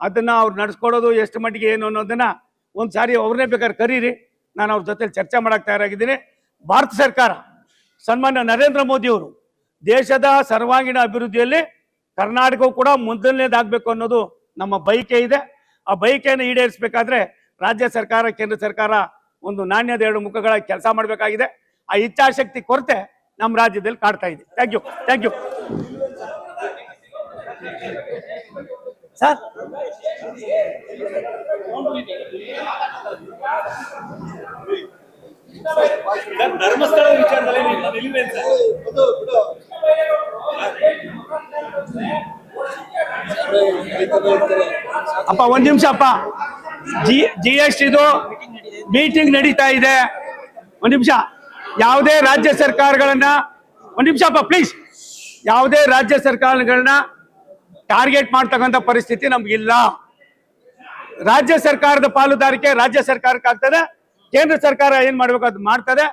ಅದನ್ನ ಅವ್ರು ನಡೆಸ್ಕೊಡೋದು ಎಷ್ಟು ಮಟ್ಟಿಗೆ ಏನು ಅನ್ನೋದನ್ನ ಒಂದು ಸಾರಿ ಅವ್ರನ್ನೇ ಬೇಕಾದ್ರೆ ಕರೀರಿ. ನಾನು ಅವ್ರ ಜೊತೆ ಚರ್ಚೆ ಮಾಡೋಕೆ ತಯಾರಾಗಿದ್ದೀನಿ. ಭಾರತ ಸರ್ಕಾರ, ಸನ್ಮಾನ್ಯ ನರೇಂದ್ರ ಮೋದಿ ಅವರು ದೇಶದ ಸರ್ವಾಂಗೀಣ ಅಭಿವೃದ್ಧಿಯಲ್ಲಿ ಕರ್ನಾಟಕವು ಕೂಡ ಮೊದಲನೇದಾಗಬೇಕು ಅನ್ನೋದು ನಮ್ಮ ಬಯಕೆ ಇದೆ. ಆ ಬಯಕೆಯನ್ನು ಈಡೇರಿಸಬೇಕಾದ್ರೆ ರಾಜ್ಯ ಸರ್ಕಾರ, ಕೇಂದ್ರ ಸರ್ಕಾರ ಒಂದು ನಾಣ್ಯದ ಎರಡು ಮುಖಗಳ ಕೆಲಸ ಮಾಡಬೇಕಾಗಿದೆ. ಆ ಇಚ್ಛಾಶಕ್ತಿ ಕೊರತೆ ನಮ್ಮ ರಾಜ್ಯದಲ್ಲಿ ಕಾಡ್ತಾ ಇದೆ. Thank you thank you sir Dharmasthala ವಿಚಾರದಲ್ಲಿ ಅಪ್ಪ ಒಂದ್ ನಿಮಿಷ ಅಪ್ಪ. ಜಿ ಜಿ ಎಸ್ ಟಿದು ಮೀಟಿಂಗ್ ನಡೀತಾ ಇದೆ. ಒಂದ್ ನಿಮಿಷ. ಯಾವುದೇ ರಾಜ್ಯ ಸರ್ಕಾರಗಳನ್ನ, ಒಂದ್ ನಿಮಿಷ ಅಪ್ಪ ಪ್ಲೀಸ್ ಯಾವುದೇ ರಾಜ್ಯ ಸರ್ಕಾರಗಳನ್ನ ಟಾರ್ಗೆಟ್ ಮಾಡ್ತಕ್ಕಂಥ ಪರಿಸ್ಥಿತಿ ನಮ್ಗಿಲ್ಲ ರಾಜ್ಯ ಸರ್ಕಾರದ ಪಾಲುದಾರಿಕೆ ರಾಜ್ಯ ಸರ್ಕಾರಕ್ಕೆ ಆಗ್ತದೆ ಕೇಂದ್ರ ಸರ್ಕಾರ ಏನ್ ಮಾಡ್ಬೇಕು ಅದು ಮಾಡ್ತದೆ.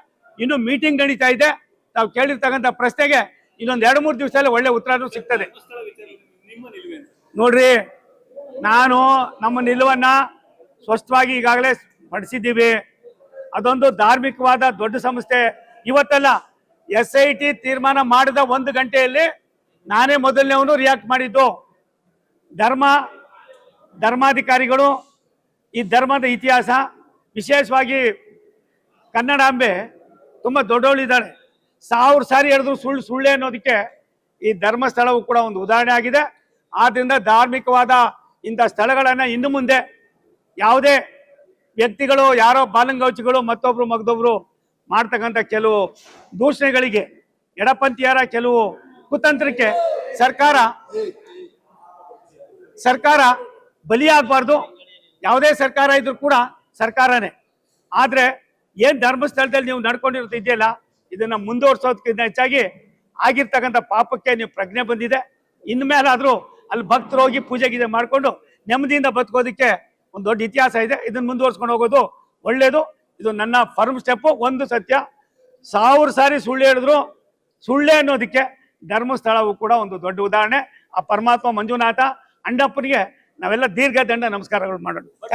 ಇನ್ನು ಮೀಟಿಂಗ್ ನಡೀತಾ ಇದೆ. ತಾವು ಕೇಳಿರ್ತಕ್ಕಂಥ ಪ್ರಶ್ನೆಗೆ ಇನ್ನೊಂದ್ ಎರಡು, ಮೂರು ದಿವಸ ಒಳ್ಳೆ ಉತ್ತರನೂ ಸಿಗ್ತದೆ. ನೋಡ್ರಿ, ನಾನು ನಮ್ಮ ನಿಲುವನ್ನ ಸ್ಪಷ್ಟವಾಗಿ ಈಗಾಗಲೇ ಪಡಿಸಿದ್ದೀವಿ ಅದೊಂದು ಧಾರ್ಮಿಕವಾದ ದೊಡ್ಡ ಸಂಸ್ಥೆ. ಇವತ್ತಲ್ಲ ಎಸ್ ಐ ಟಿ ತೀರ್ಮಾನ ಮಾಡಿದ ಒಂದು ಗಂಟೆಯಲ್ಲಿ ನಾನೇ ಮೊದಲನೇವನು ರಿಯಾಕ್ಟ್ ಮಾಡಿದ್ದು. ಧರ್ಮ, ಧರ್ಮಾಧಿಕಾರಿಗಳು, ಈ ಧರ್ಮದ ಇತಿಹಾಸ, ವಿಶೇಷವಾಗಿ ಕನ್ನಡಾಂಬೆ ತುಂಬ ದೊಡ್ಡವಳಿದ್ದಾಳೆ ಸಾವಿರ ಸಾರಿ ಹೇಳಿದ್ರು ಸುಳ್ಳು, ಸುಳ್ಳೆ ಅನ್ನೋದಕ್ಕೆ ಈ ಧರ್ಮಸ್ಥಳವು ಕೂಡ ಒಂದು ಉದಾಹರಣೆ ಆಗಿದೆ. ಆದ್ದರಿಂದ ಧಾರ್ಮಿಕವಾದ ಇಂಥ ಸ್ಥಳಗಳನ್ನು ಇನ್ನು ಮುಂದೆ ಯಾವುದೇ ವ್ಯಕ್ತಿಗಳು, ಯಾರೋ ಬಾಲಂಗೌಚಿಗಳು, ಮತ್ತೊಬ್ರು ಮಗದೊಬ್ರು ಮಾಡ್ತಕ್ಕಂಥ ಕೆಲವು ದೂಷಣೆಗಳಿಗೆ ಎಡಪಂಥೀಯರ ಕೆಲವು ಕುತಂತ್ರಕ್ಕೆ ಸರ್ಕಾರ ಸರ್ಕಾರ ಬಲಿಯಾಗಬಾರ್ದು. ಯಾವುದೇ ಸರ್ಕಾರ ಇದ್ರೂ ಕೂಡ ಸರ್ಕಾರನೇ. ಆದರೆ ಏನು ಧರ್ಮಸ್ಥಳದಲ್ಲಿ ನೀವು ನಡ್ಕೊಂಡಿರೋದು ಇದೆಯಲ್ಲ ಇದನ್ನ ಮುಂದುವರ್ಸೋದಕ್ಕಿಂತ ಹೆಚ್ಚಾಗಿ ಆಗಿರ್ತಕ್ಕಂಥ ಪಾಪಕ್ಕೆ ನೀವು ಪ್ರಜ್ಞೆ ಬಂದಿದೆ. ಇನ್ಮೇಲಾದರೂ ಅಲ್ಲಿ ಭಕ್ತರು ಹೋಗಿ ಪೂಜೆ ಗೀಜೆ ಮಾಡಿಕೊಂಡು ನೆಮ್ಮದಿಯಿಂದ ಬದುಕೋದಕ್ಕೆ ಒಂದು ದೊಡ್ಡ ಇತಿಹಾಸ ಇದೆ. ಇದನ್ನ ಮುಂದುವರ್ಸ್ಕೊಂಡು ಹೋಗೋದು ಒಳ್ಳೇದು. ಇದು ನನ್ನ ಫರ್ಮ್ ಸ್ಟೆಪ್ಪು ಒಂದು ಸತ್ಯ. ಸಾವಿರ ಸಾರಿ ಸುಳ್ಳು ಹೇಳಿದ್ರು ಸುಳ್ಳೆ ಅನ್ನೋದಕ್ಕೆ ಧರ್ಮಸ್ಥಳವು ಕೂಡ ಒಂದು ದೊಡ್ಡ ಉದಾಹರಣೆ. ಆ ಪರಮಾತ್ಮ ಮಂಜುನಾಥ, ಅಂಡಪ್ಪನಿಗೆ ನಾವೆಲ್ಲ ದೀರ್ಘ ದಂಡ ನಮಸ್ಕಾರಗಳು ಮಾಡೋಣ.